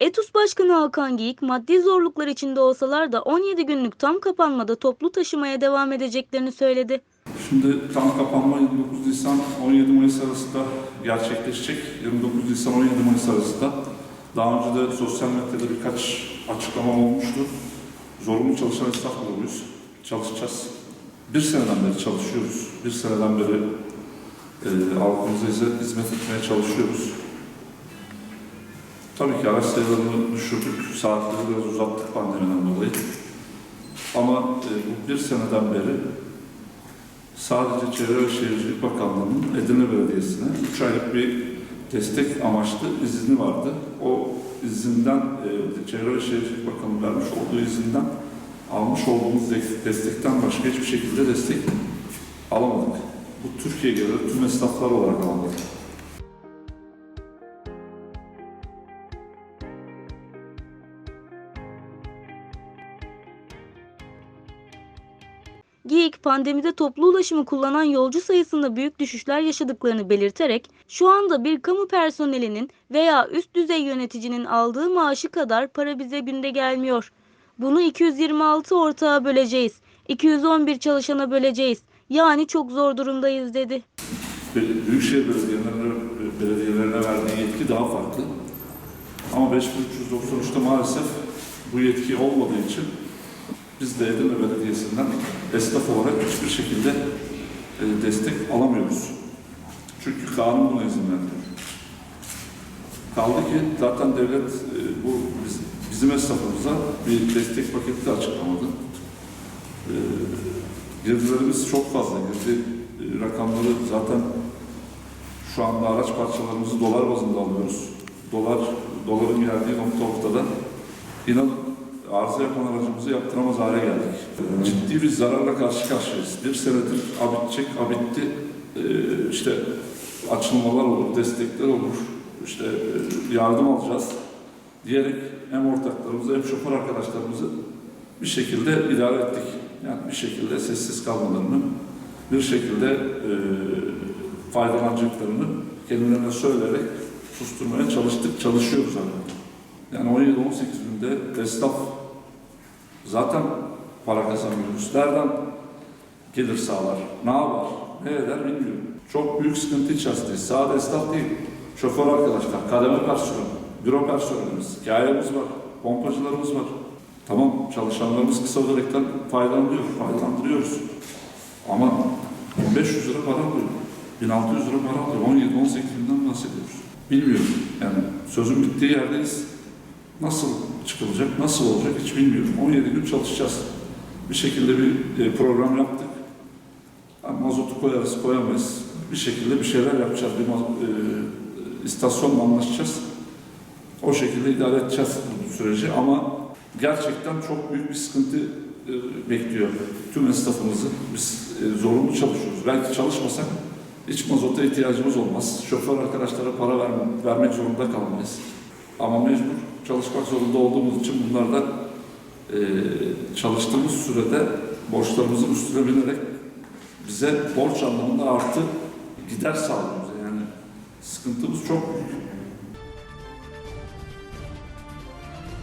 Etus Başkanı Hakan Geyik, maddi zorluklar içinde olsalar da 17 günlük tam kapanmada toplu taşımaya devam edeceklerini söyledi. Şimdi tam kapanma 29 Nisan 17 Mayıs arasında gerçekleşecek. 29 Nisan 17 Mayıs arasında. Daha önce de sosyal medyada birkaç açıklama olmuştu. Zorunlu çalışan esnaf grubuyuz. Çalışacağız. Bir seneden beri çalışıyoruz. Bir seneden beri e, halkımıza hizmet etmeye çalışıyoruz. Tabii ki araç sayılarını düşürdük. Saatleri biraz uzattık pandemiden dolayı. Ama e, bir seneden beri sadece Çevre ve Şehircilik Bakanlığı'nın Edirne Belediyesi'ne 3 aylık bir destek amaçlı izni vardı. O izinden, e, Çevre ve Şehircilik Bakanlığı vermiş olduğu izinden almış olduğumuz de- destekten başka hiçbir şekilde destek alamadık. Bu Türkiye geneli tüm esnaflar olarak alamadık. Geyik, pandemide toplu ulaşımı kullanan yolcu sayısında büyük düşüşler yaşadıklarını belirterek, şu anda bir kamu personelinin veya üst düzey yöneticinin aldığı maaşı kadar para bize günde gelmiyor. Bunu 226 ortağa böleceğiz. 211 çalışana böleceğiz. Yani çok zor durumdayız dedi. Büyükşehir belediyelerine, belediyelerine verdiği yetki daha farklı. Ama 5393'te maalesef bu yetki olmadığı için biz de Edirne Belediyesi'nden esnaf olarak hiçbir şekilde e, destek alamıyoruz. Çünkü kanun buna izin vermiyor. Kaldı ki zaten devlet e, bu biz- bizim esnafımıza bir destek paketi de açıklamadı. E, Girdilerimiz çok fazla. Girdi e, rakamları zaten şu anda araç parçalarımızı dolar bazında alıyoruz. Dolar, doların geldiği nokta ortada. İnanın arıza yapan aracımızı yaptıramaz hale geldik. Ciddi bir zararla karşı karşıyayız. Bir senedir abitecek, abitti. Ee, işte açılmalar olur, destekler olur. İşte e, yardım alacağız diyerek hem ortaklarımızı hem şoför arkadaşlarımızı bir şekilde idare ettik. Yani bir şekilde sessiz kalmalarını, bir şekilde e, faydalanacaklarını kendilerine söyleyerek susturmaya çalıştık, çalışıyoruz hala. Yani 17-18 günde esnaf zaten para kazanmıyoruz. Nereden gelir sağlar, ne yapar, ne eder bilmiyorum. Çok büyük sıkıntı içerisindeyiz. Sadece esnaf değil, şoför arkadaşlar, kademe personel, büro personelimiz, hikayemiz var, pompacılarımız var. Tamam çalışanlarımız kısa ödenekten faydalanıyor, faydalandırıyoruz. Ama 1500 lira para alıyor. 1600 lira para alıyor. 17-18 binden bahsediyoruz. Bilmiyorum. Yani sözün bittiği yerdeyiz. Nasıl çıkılacak, nasıl olacak hiç bilmiyorum. 17 gün çalışacağız. Bir şekilde bir e, program yaptık. Mazotu koyarız, koyamayız. Bir şekilde bir şeyler yapacağız. Bir e, istasyonla anlaşacağız. O şekilde idare edeceğiz bu süreci ama gerçekten çok büyük bir sıkıntı e, bekliyor tüm esnafımızı. Biz e, zorunlu çalışıyoruz. Belki çalışmasak hiç mazota ihtiyacımız olmaz. Şoför arkadaşlara para verme, vermek zorunda kalmayız. Ama mecbur çalışmak zorunda olduğumuz için bunlardan e, çalıştığımız sürede borçlarımızın üstüne binerek bize borç anlamında artı gider sağlıyor bize. Yani sıkıntımız çok büyük.